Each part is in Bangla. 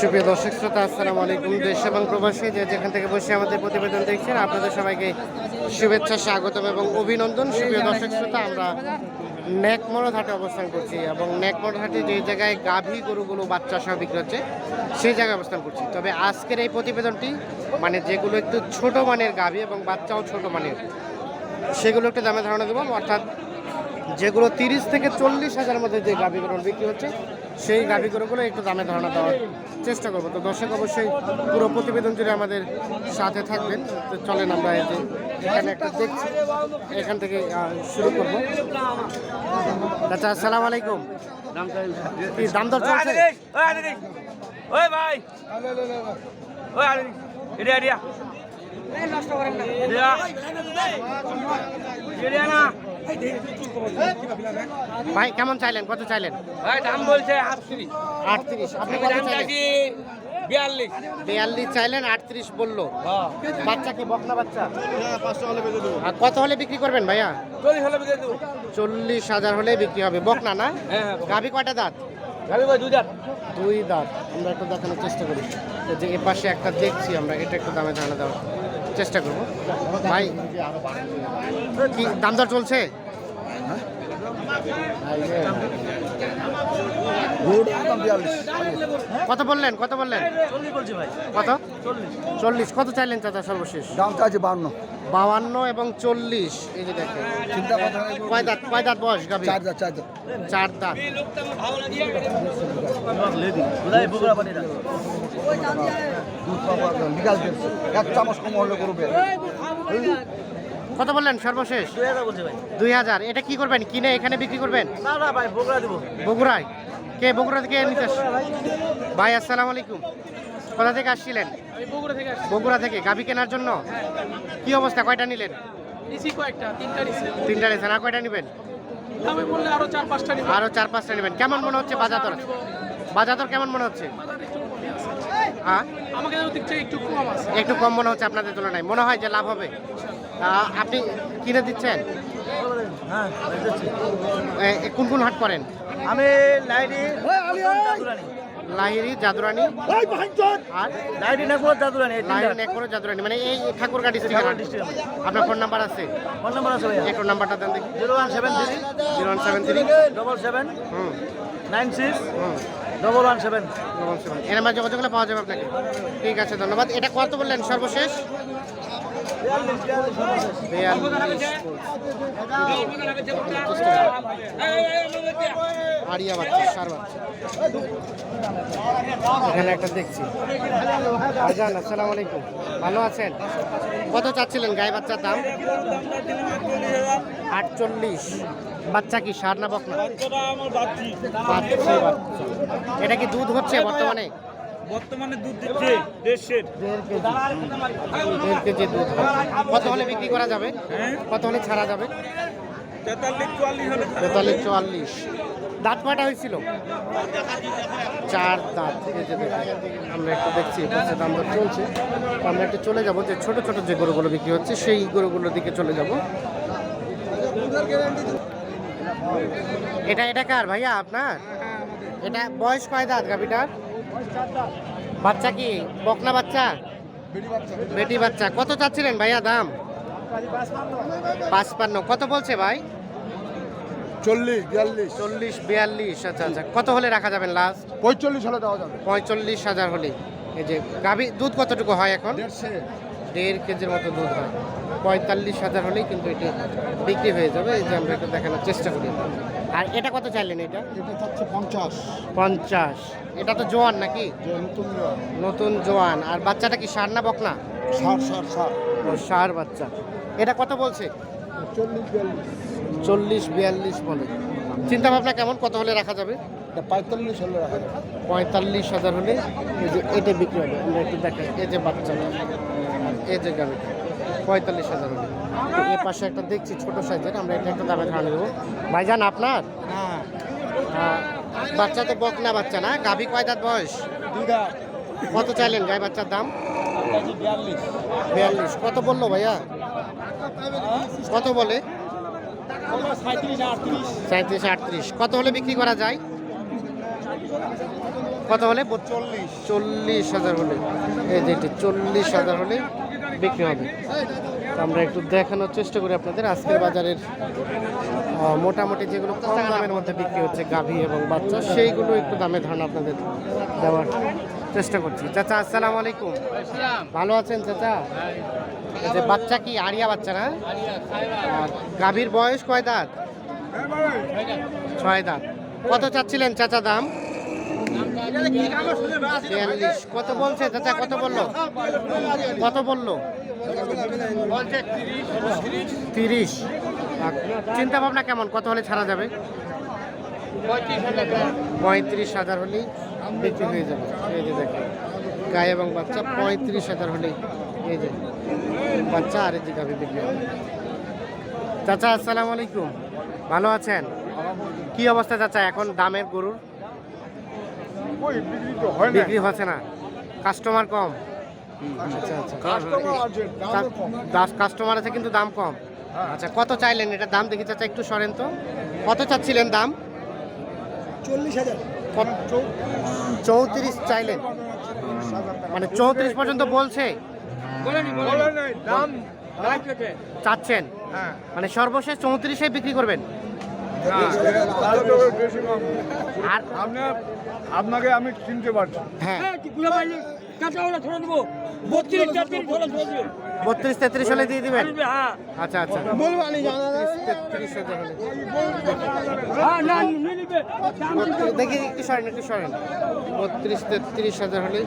সুপ্রিয় দর্শক শ্রোতা, আসসালামু আলাইকুম। দেশ এবং প্রবাসী যে যেখান থেকে বসে আমাদের প্রতিবেদন দেখছেন, আপনাদের সবাইকে শুভেচ্ছা, স্বাগতম এবং অভিনন্দন। সুপ্রিয় দর্শক শ্রোতা, আমরা নেকমরদ হাটে অবস্থান করছি এবং নেকমরদ হাটে যে জায়গায় গাভী গরুগুলো বাচ্চা সহ বিক্রি হচ্ছে, সেই জায়গায় অবস্থান করছি। তবে আজকের এই প্রতিবেদনটি মানে যেগুলো একটু ছোট মানের গাভী এবং বাচ্চাও ছোট মানের, সেগুলো একটু দামে ধারণা দেবো। অর্থাৎ যেগুলো তিরিশ থেকে চল্লিশ হাজারের মধ্যে যে গাভীগুলো বিক্রি হচ্ছে সেই গাভী গরুগুলো একটু দামে ধারণা দেওয়ার চেষ্টা করব তো দর্শক অবশ্যই পুরো প্রতিবেদন জুড়ে আমাদের সাথে থাকবেন তো চলেন আমরা এই যে এখানে একটা দেখছি এখান থেকে শুরু করব আচ্ছা আসসালামু আলাইকুম কি দাম দর চলছে ওই ভাই ওই আরে এরিয়া এরিয়া এরিয়া এরিয়া না ভাই কেমন চাইলেন? কত চাইলেন? ভাই দাম বলছে আটত্রিশ। আটত্রিশ। আপনি কত চাইলেন? বিয়াল্লিশ। বিয়াল্লিশ চাইলেন আটত্রিশ বলল। হ্যাঁ। বাচ্চা কি বকনা বাচ্চা? আর কত হলে বিক্রি করবেন ভাইয়া? চল্লিশ হাজার হলে বিক্রি হবে। বকনা না? হ্যাঁ গাভী কয়টা দাঁত? দুই দাঁত। আমরা একটু দেখানোর চেষ্টা করি। এই যে এ পাশে একটা দেখছি আমরা এটা একটু দামে জানা দেওয়ার চেষ্টা করব। ভাই কি দাম দর চলছে? কত বললেন? কত বললেন? কত? চল্লিশ। কত চাইলেন চাচা সর্বশেষ? দামটা আছে বান্ন বাউান্ন এবং চল্লিশ। এই যে দেখেন। কয় দাঁত? কয় দাঁত বয়স গাভী? চার হাজার চার হাজার চার দাঁত। দুধ পাবো একদম এক চামচ কম হলে করবে কত বললেন সর্বশেষ? দুই হাজার। এটা কি করবেন? কিনে এখানে বিক্রি করবেন? না না ভাই বগুড়া দেবো বগুড়ায়। কে বগুড়া থেকে নিতে? ভাই, আসসালামু আলাইকুম। কোথা থেকে আসছিলেন? বগুড়া থেকে। গাভী কেনার জন্য? কি অবস্থা? কয়টা নিলেন? তিনটা নিয়েছেন আর কয়টা নেবেন? আরও চার পাঁচটা নেবেন। কেমন মনে হচ্ছে বাজার দর? বাজার দর কেমন মনে হচ্ছে? হ্যাঁ? আমাকে দিক থেকে একটু কম আছে। একটু কম মনে হচ্ছে আপনাদের তুলনায়। মনে হয় যে লাভ হবে। আপনি কিনে দিচ্ছেন? হ্যাঁ কোন কোন হাট করেন? আমি লাইডি লাহিরি জাদুরানি। আর? লাইডি নাকুর জাদুরানি লাহিরি নেকড়ো জাদুরানি। মানে এই ঠাকুরগা ডিস্ট্রিক্ট আপনার ফোন নাম্বার আছে? ফোন নাম্বার আছে ভাইয়া। একটু নাম্বারটা দেন দেখি। Zero one seven three. Zero one seven three. Double seven. Hmm. Nine six. Hmm. Double one seven double seven এর নাম্বার যোগাযোগ করলে পাওয়া যাবে আপনাকে? ঠিক আছে, ধন্যবাদ। এটা কত বললেন? সর্বশেষ? আরিয়া বাচ্চা সার বাচ্চা। এখানে একটা দেখছি। আজান আসসালামু আলাইকুম। ভালো আছেন? কত চাচ্ছিলেন গায়ে বাচ্চার দাম? আটচল্লিশ। বাচ্চা কি সার না বকনা? বাচ্চা। এটা কি দুধ হচ্ছে বর্তমানে? বর্তমানে দুধ দিচ্ছে দেড়শের দেড় কেজি দুধ কত হলে বিক্রি করা যাবে? কত হলে ছাড়া যাবে? তেতাল্লিশ চুয়াল্লিশ হলে তেতাল্লিশ চুয়াল্লিশ। দাঁত কয়টা হয়েছিল? চার দাঁত। আমরা একটু দেখছি দর চলছে। আমরা একটু চলে যাব যে ছোট ছোট যে গরুগুলো বিক্রি হচ্ছে সেই গরুগুলোর দিকে চলে যাব। এটা এটা কার ভাইয়া আপনার? এটা বয়স কয় দাঁত গাভিটার? বাচ্চা কি? বকনা বাচ্চা? বেটি বাচ্চা। কত চাচ্ছিলেন ভাইয়া দাম? পাঁচপান্ন। কত বলছে ভাই? চল্লিশ বিয়াল্লিশ। চল্লিশ বিয়াল্লিশ। আচ্ছা আচ্ছা। কত হলে রাখা যাবেন লাস্ট পঁয়তাল্লিশ হলে দেওয়া যাবে। পঁয়তাল্লিশ হাজার হলে। এই যে গাভি দুধ কতটুকু হয় এখন? দেড় কেজির মতো দুধ হয়। পঁয়তাল্লিশ হাজার হলেই কিন্তু এটি বিক্রি হয়ে যাবে। এই যে আমরা একটু দেখানোর চেষ্টা করি। আর এটা কত চাইলেন এটা? এটা চাচ্ছে পঞ্চাশ। পঞ্চাশ। এটা তো জোয়ান নাকি? নতুন নতুন জোয়ান। আর বাচ্চাটা কি সার না বকনা? ষাট ষাট ষাট ও সার বাচ্চা। এটা কত বলছে? চল্লিশ বিয়াল্লিশ। চল্লিশ বিয়াল্লিশ বলে। চিন্তা ভাবনা কেমন? কত হলে রাখা যাবে? পঁয়তাল্লিশ হলে রাখা যাবে। পঁয়তাল্লিশ হাজার হলে এই যে এটা বিক্রি হবে। আমরা একটু দেখাই। এই যে বাচ্চাটা। এই যে গাড়ি পঁয়তাল্লিশ হাজার হলে। এর পাশে একটা দেখছি ছোট সাইজের আমরা এটা একটা দামে ধারণা দেবো ভাইজান আপনার? হ্যাঁ। বাচ্চা তো বক না বাচ্চা না? গাভী কয় দাঁত বয়স? কত চাইলেন গাই বাচ্চার দাম? বিয়াল্লিশ। বিয়াল্লিশ। কত বলল ভাইয়া? কত বলে? সাঁত্রিশ আটত্রিশ। কত হলে বিক্রি করা যায়? কত হলে? চল্লিশ। চল্লিশ হাজার হলে। এই যে চল্লিশ হাজার হলে বিক্রি হবে। তো আমরা একটু দেখানোর চেষ্টা করি আপনাদের। আজকের বাজারের মোটামুটি যেগুলো কম দামের মধ্যে বিক্রি হচ্ছে, গাভী এবং বাচ্চা, সেইগুলো একটু দামে ধারণা আপনাদের দেওয়ার চেষ্টা করছি। চাচা, আসসালামু আলাইকুম। ভালো আছেন চাচা? যে বাচ্চা কি আরিয়া বাচ্চা না? গাভীর বয়স কয় দাঁত? ছয় দাঁত। কত চাচ্ছিলেন চাচা দাম? কত বলছে চাচা, কত বলল? কত বলল? তিরিশ। চিন্তা ভাবনা কেমন? কত হলে ছাড়া যাবে? পঁয়ত্রিশ হাজার হলেই বিক্রি হয়ে যাবে। এই যে দেখেন, গায়ে এবং বাচ্চা, পঁয়ত্রিশ হাজার হলেই এই যে বাচ্চা আর যে গাভি বিক্রি হবে। চাচা, আসসালামু আলাইকুম। ভালো আছেন? কি অবস্থা চাচা? এখন দামের গরুর? ওই বিক্রি তো হয় না বিক্রি হচ্ছে না। কাস্টমার কম। আচ্ছা আচ্ছা। কাস্টমার আছে কাস্টমার আছে কিন্তু দাম কম। আচ্ছা কত চাইলেন? এটা দাম দেখি চাচা একটু সরেন তো। কত চাচ্ছিলেন দাম? চল্লিশ হাজার। চৌত্রিশ চাইলেন। মানে চৌত্রিশ পর্যন্ত বলছে? দাম চাচ্ছেন? হ্যাঁ। মানে সর্বশেষ চৌত্রিশে বিক্রি করবেন? আর আপনি আপনাকে আমি চিনতে পারছি। হ্যাঁ। কাঁচা হলে ছোড়ে দেবো বত্রিশ তেত্রিশ হলে দিয়ে দিবেন? হ্যাঁ। আচ্ছা আচ্ছা। হ্যাঁ দেখি একটু সরেন একটু সরেন। বত্রিশ তেত্রিশ হাজার হলে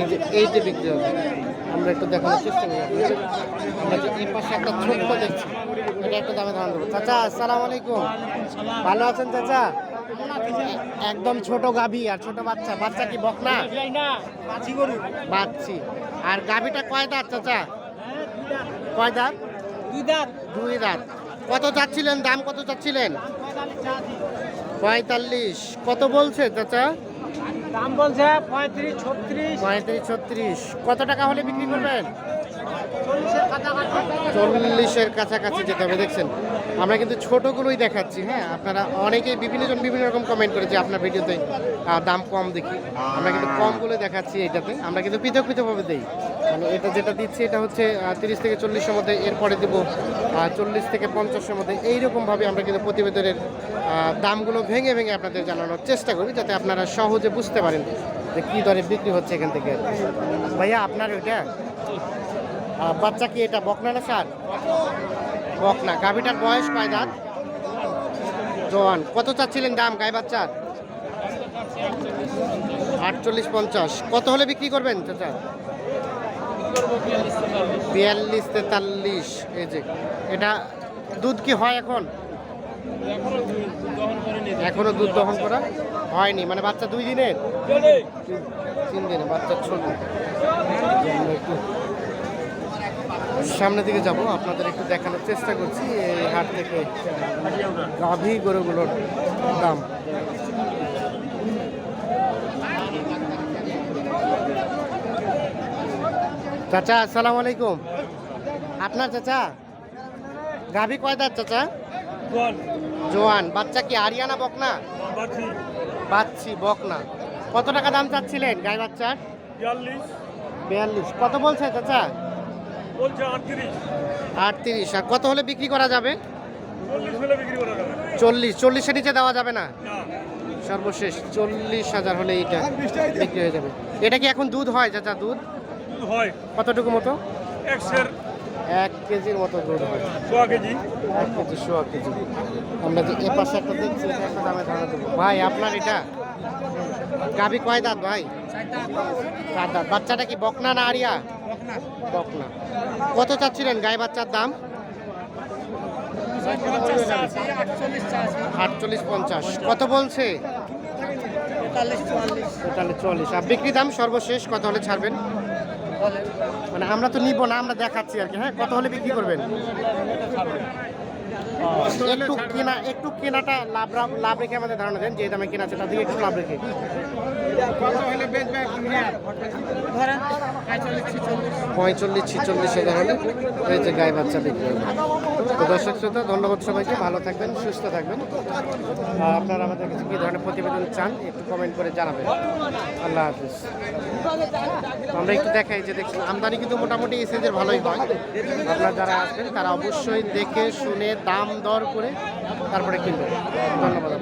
এই যে এইটা বিক্রি হবে। আমরা একটু দেখানোর চেষ্টা করি আমরা যে এই পাশে একটা ছোট্ট দেখছি এটা একটু দামে ধারণ দেবো চাচা আসসালামু আলাইকুম। ভালো আছেন চাচা? একদম ছোট গাভী আর ছোট বাচ্চা। বাচ্চা কি বকনা? বাচ্চি আর গাভীটা কয় দাঁত চাচা? কয় দাঁত? দুই দাঁত। দুই দাঁত। কত চাচ্ছিলেন? দাম কত চাচ্ছিলেন? পঁয়তাল্লিশ। কত বলছে চাচা? দাম বলছে পঁয়ত্রিশ ছত্রিশ। পঁয়ত্রিশ ছত্রিশ। কত টাকা হলে বিক্রি করবেন? চল্লিশের চল্লিশের কাছাকাছি যেতে হবে দেখছেন। আমরা কিন্তু ছোটগুলোই দেখাচ্ছি হ্যাঁ? আপনারা অনেকেই বিভিন্ন জন বিভিন্ন রকম কমেন্ট করেছে আপনার ভিডিওতে দাম কম দেখি। আমরা কিন্তু কমগুলো দেখাচ্ছি এটাতে। আমরা কিন্তু পৃথক পৃথকভাবে দিই। মানে এটা যেটা দিচ্ছি এটা হচ্ছে তিরিশ থেকে চল্লিশের মধ্যে এরপরে দেবো চল্লিশ থেকে পঞ্চাশের মধ্যে। এইরকমভাবে আমরা কিন্তু প্রতিবেদনের দামগুলো ভেঙে ভেঙে আপনাদের জানানোর চেষ্টা করি যাতে আপনারা সহজে বুঝতে পারেন যে কী দরে বিক্রি হচ্ছে এখান থেকে। ভাইয়া আপনার ওইটা বাচ্চা কি এটা বকনা না সার বকনা গাভিটার বয়স কয় দাঁত? জোয়ান। কত চাচ্ছিলেন দাম গায়ে বাচ্চার? আটচল্লিশ পঞ্চাশ। কত হলে বিক্রি করবেন চাচা? বিয়াল্লিশ তেতাল্লিশ। এই যে এটা দুধ কি হয় এখন? এখনও দুধ দহন করা হয়নি। মানে বাচ্চা দুই দিনের? তিন দিনে। বাচ্চা ছোট একটু সামনের দিকে যাব আপনাদের একটু দেখানোর চেষ্টা করছি এই হাট থেকে গাভী গরুগুলোর দাম। চাচা আসসালামু আলাইকুম। আপনার চাচা? গাভী কয়দার চাচা? জোয়ান। বাচ্চা কি আরিয়ানা বকনা? বাচ্চি বকনা। কত টাকা দাম চাচ্ছিলেন গাই বাচ্চার? বিয়াল্লিশ। বিয়াল্লিশ। কত বলছে চাচা? আটত্রিশ। আর কত হলে বিক্রি করা যাবে? চল্লিশ হলে বিক্রি করা যাবে। চল্লিশ। চল্লিশের নিচে দেওয়া যাবে না? না। সর্বশেষ চল্লিশ হাজার হলে এইটা বিক্রি হয়ে যাবে। এটা কি এখন দুধ হয় চাচা দুধ? দুধ হয়। কতটুকু মতো? এক কেজির মতো দুধ হয়। সোয়া কেজি। এক কেজি সোয়া কেজি। আমরা যে এ পাশে একটা দেখছি একটা দামে ধারণা দেবো। ভাই আপনার এটা? গাভি কয় দাঁত ভাই? চার দাঁত। বাচ্চাটা কি বকনা না আরিয়া? বকনা। কত চাচ্ছিলেন গায়ে বাচ্চার দাম? আটচল্লিশ পঞ্চাশ। কত বলছে? চল্লিশ আর বিক্রি দাম সর্বশেষ কত হলে ছাড়বেন? মানে আমরা তো নিব না আমরা দেখাচ্ছি আর কি। হ্যাঁ কত হলে বিক্রি করবেন? একটু কেনা একটু কেনাটা লাভ লাভ রেখে আমাদের ধারণা দেন যে দামে কেনা আছে তার দিকে একটু লাভ রেখে। পঁয়তাল্লিশ ছিচল্লিশ। হাজার হলে এই যে গায়ে বাচ্চা বিক্রি হবে। তো দর্শক শ্রোতা ধন্যবাদ সবাইকে ভালো থাকবেন সুস্থ থাকবেন। আপনারা আমাদের কাছে কী ধরনের প্রতিবেদন চান একটু কমেন্ট করে জানাবেন। আল্লাহ হাফিজ। আমরা একটু দেখাই যে দেখছেন আমদানি কিন্তু মোটামুটি এই সাইজের ভালোই হয়। আপনারা যারা আসবেন তারা অবশ্যই দেখে শুনে দাম দাম দর করে তারপরে কিনবে। ধন্যবাদ